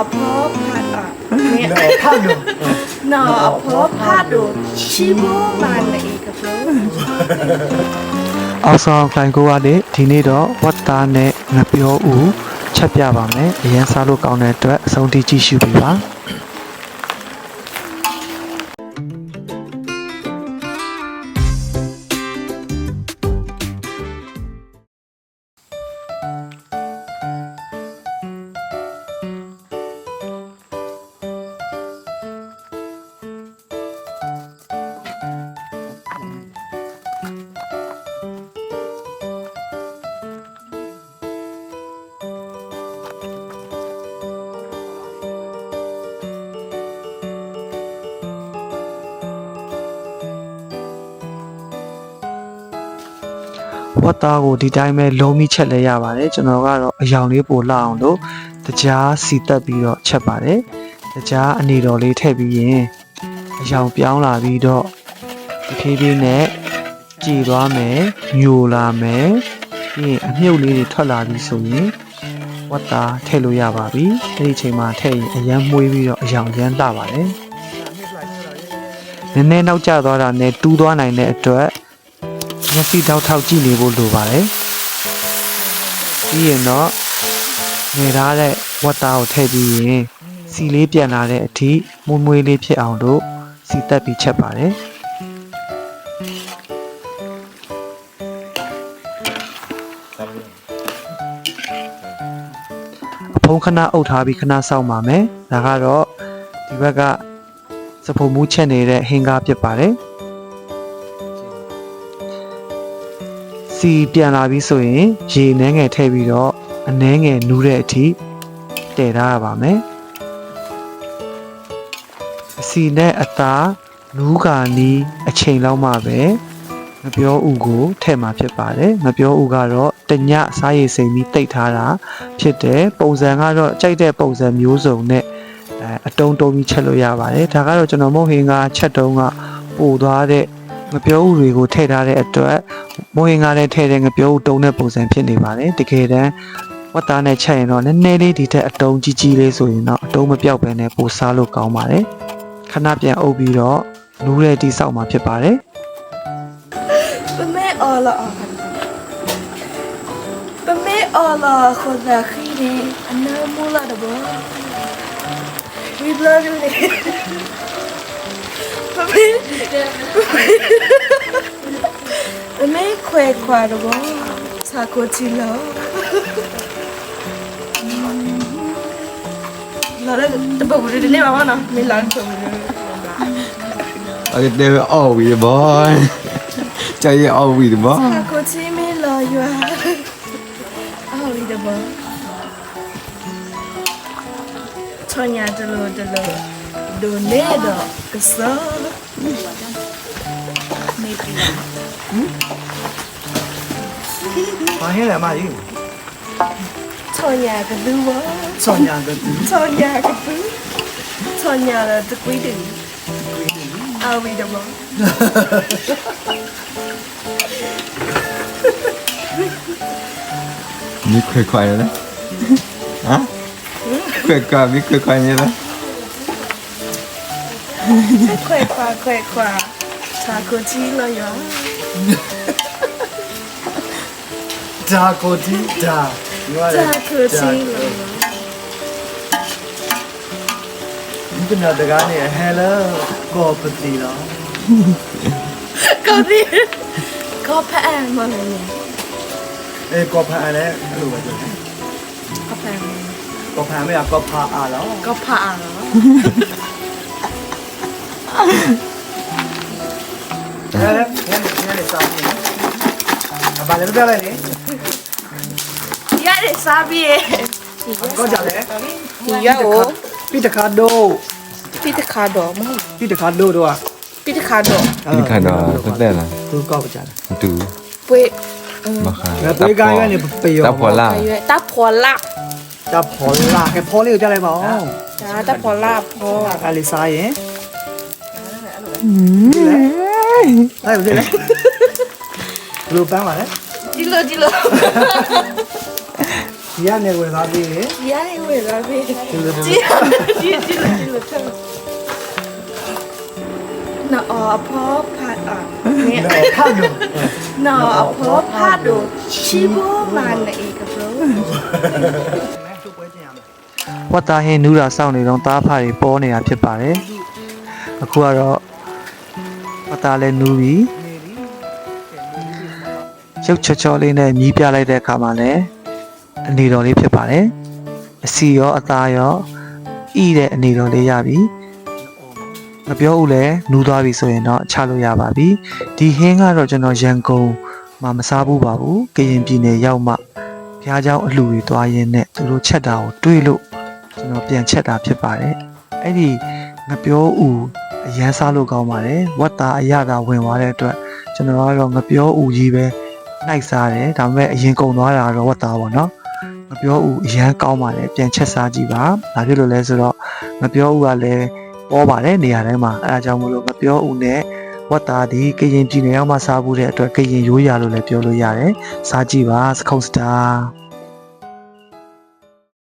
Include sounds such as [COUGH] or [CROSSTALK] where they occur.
a pop hat a me no pop no no a pop hat do chimo man e ka pro အောက်ဆောင်ခိုင်ကိုကနေဒီနေ့တော့ဝတ်သားနဲ့ငပြောဦးချက်ပြပါမယ်အရင်စားလို့ကောင်းတဲ့အတွက်အဆုံးထိကြည့်ရှုပေးပါ ဝတ်သားကိုဒီတိုင်းပဲလုံးမိချက်လဲရပါတယ်ကျွန်တော်ကတော့အယောင်လေးပိုလှအောင်လို့တကြားစီတက်ပြီးတော့ချက်ပါတယ်တကြားအနေတော်လေးထည့်ပြီးရင်အယောင်ပြောင်းလာပြီးတော့ဒီဖြည်းဖြည်းနဲ့ကြည်သွားမယ်ညိုလာမယ်ပြီးရင်အမြုပ်လေးတွေထွက်လာပြီဆိုရင်ဝတ်သားထည့်လို့ရပါပြီအဲ့ဒီအချိန်မှာထည့်ရင်အရန်မွေးပြီးတော့အယောင်ရမ်းလှပါတယ်နည်းနည်းနောက်ကျသွားတာနဲ့တူးသွားနိုင်တဲ့အတွက် မျက်စိတောက်ထောက်ကြည့်နေဖို့လိုပါတယ်ပြီးရင်တော့ငယ်ထားတဲ့ဝတ်သားကိုထည့်ပြီးရင်စီလေးပြန်လာတဲ့အထိမွေးမွေးလေးဖြစ်အောင်လို့စီတက်ပြီးချက်ပါတယ်အဖုံးခဏအုပ်ထားပြီးခဏစောင့်ပါမယ်ဒါကတော့ဒီဘက်ကစဖုံမူးချက်နေတဲ့ဟင်္ကာဖြစ်ပါတယ် စီပြန်လာပြီဆိုရင်ရေနှဲငယ်ထည့်ပြီးတော့အနှဲငယ်နူးတဲ့အထိတည်ထားရပါမယ်အစီနဲ့အသားနူးကာနီးအချိန်လောက်မှပဲငပြောဥကိုထည့်မှာဖြစ်ပါတယ်ငပြောဥကတော့တညစားရည်စိမ်ပြီးတိတ်ထားတာဖြစ်တယ်ပုံစံကတော့ကြိုက်တဲ့ပုံစံမျိုးစုံနဲ့အဲအတုံးတုံးပြီးချက်လို့ရပါတယ်ဒါကတော့ကျွန်တော်မဟုတ်ဟင်ကချက်တုံးကပို့သွားတဲ့ငပြောဥတွေကိုထည့်ထားတဲ့အတွက် မိုးရင်ကားနဲ့ထည့်တဲ့ငပြောတုံးတဲ့ပုံစံဖြစ်နေပါတယ်တကယ်တမ်းဝတ်သားနဲ့ချက်ရင်တော့နည်းနည်းလေးဒီထက်အတုံးကြီးကြီးလေးဆိုရင်တော့အတုံးမပြောက်ပဲနဲ့ပိုစားလို့ကောင်းပါတယ်ခဏပြန်အုပ်ပြီးတော့နူးတဲ့တိဆောက်မှာဖြစ်ပါတယ်ပမဲအော်လာပမဲအော်လာခေါ်တာခီးတယ်အနာမူလာတော့ဝီဘလာဂျူလေပမဲ ပမဲခွဲခွာတော့စာကိုချီလောလာတယ်တပုတ်ရနေပါမနော်မလန်ဆိုရ Okay, they were all with boy. Chạy all with boy. စာကိုချီမလောရွာအော်ဒီတော့ချောညာတလို့တလို့ဒိုနေတော့ကစား 마해라 마이. Sonia cái thứ quá. Sonia cái thứ. Sonia cái thứ. Sonia là thứ quý định. À vì đồng bọn. [LAUGHS] Mới khỏe khỏe rồi đấy. Hả? Khỏe khỏe mới khỏe khỏe như thế. Khỏe khỏe khỏe khỏe. ชาโกจิเลยเหรอดาโกจิดาว่าชาโกจิเลยนี่เป็นอะไรกันเนี่ยเลโลกอปตีเหรอกอปตีกอปแอนไรเนี่ยเอ้กอปแอนเยรู้ว่าจะกอปแอกอปแอนไม่อากกอปอาแล้วกอปอาแล้ว Vale, ¿dónde vale? Ya le sabe. Go ya le. Ya o. Pita kado. Pita kado. Pita kado do a. Pita kado. Pita kado. ¿Dónde era? Tu go ya. Tu. Pues. มาค่ะตับพอตับพอล่าตับพอล่าตับพอล่าแค่พอเรียกจะอะไรบอกจ้าตับพอล่าพออะไรใส่เอ๊ะ အဲ့လိုလေဘယ်လိုပန်းပါလဲဒီလိုဒီလိုဒီကနေဝယ်သားပေးရင်ဒီကနေဝယ်လာပြီဒီလိုဒီကြည့်ကြည့်ကြည့်ကြည့်လို့ထားနော်အဖောဖတ်အာနေလိုခါလို့နော်အဖောဖတ်တော့ချီဘောမနေကဘရောမဲထုတ်ပွဲကျင်ရမယ်ဝတ်သားဟင်းနူးတာစောင့်နေတော့သားဖာတွေပေါ်နေတာဖြစ်ပါတယ်အခုကတော့ အသားလည်းနူးပြီးရုပ်ချောချောလေးနဲ့မြည်ပြလိုက်တဲ့အခါမှာလည်းအနေတော်လေးဖြစ်ပါတယ်အစီရောအသားရောဤတဲ့အနေတော်လေးရပြီမပြောဦးလဲနူးသွားပြီဆိုရင်တော့ချလို့ရပါပြီဒီဟင်းကတော့ကျွန်တော်ရန်ကုန်မှာမစားဘူးပါဘူးကရင်ပြည်နယ်ရောက်မှဘုရားကျောင်းအလှူတွေတွားရင်းနဲ့သူတို့ချက်တာကိုတွေးလို့ကျွန်တော်ပြန်ချက်တာဖြစ်ပါတယ်အဲ့ဒီငပြောဦး အရန်စားလို့ကောင်းပါတယ်ဝတ်သားအရသာဝင်သွားတဲ့အတွက်ကျွန်တော်ကတော့ငပြောဥကြီးပဲနှိုက်စားတယ်ဒါပေမဲ့အရင်ကုန်သွားတာကတော့ဝတ်သားပေါ့နော်ငပြောဥအရန်ကောင်းပါတယ်ပြန်ချက်စားကြည့်ပါဘာဖြစ်လို့လဲဆိုတော့ငပြောဥကလည်းပေါ်ပါတယ်နေရာတိုင်းမှာအဲဒါကြောင့်မလို့ငပြောဥနဲ့ဝတ်သားဒီကရင်ပြည်နယ်ရောက်မှစားဖို့တဲ့အတွက်ကရင်ရိုးရာလို့လည်းပြောလို့ရတယ်စားကြည့်ပါစခုံစတာ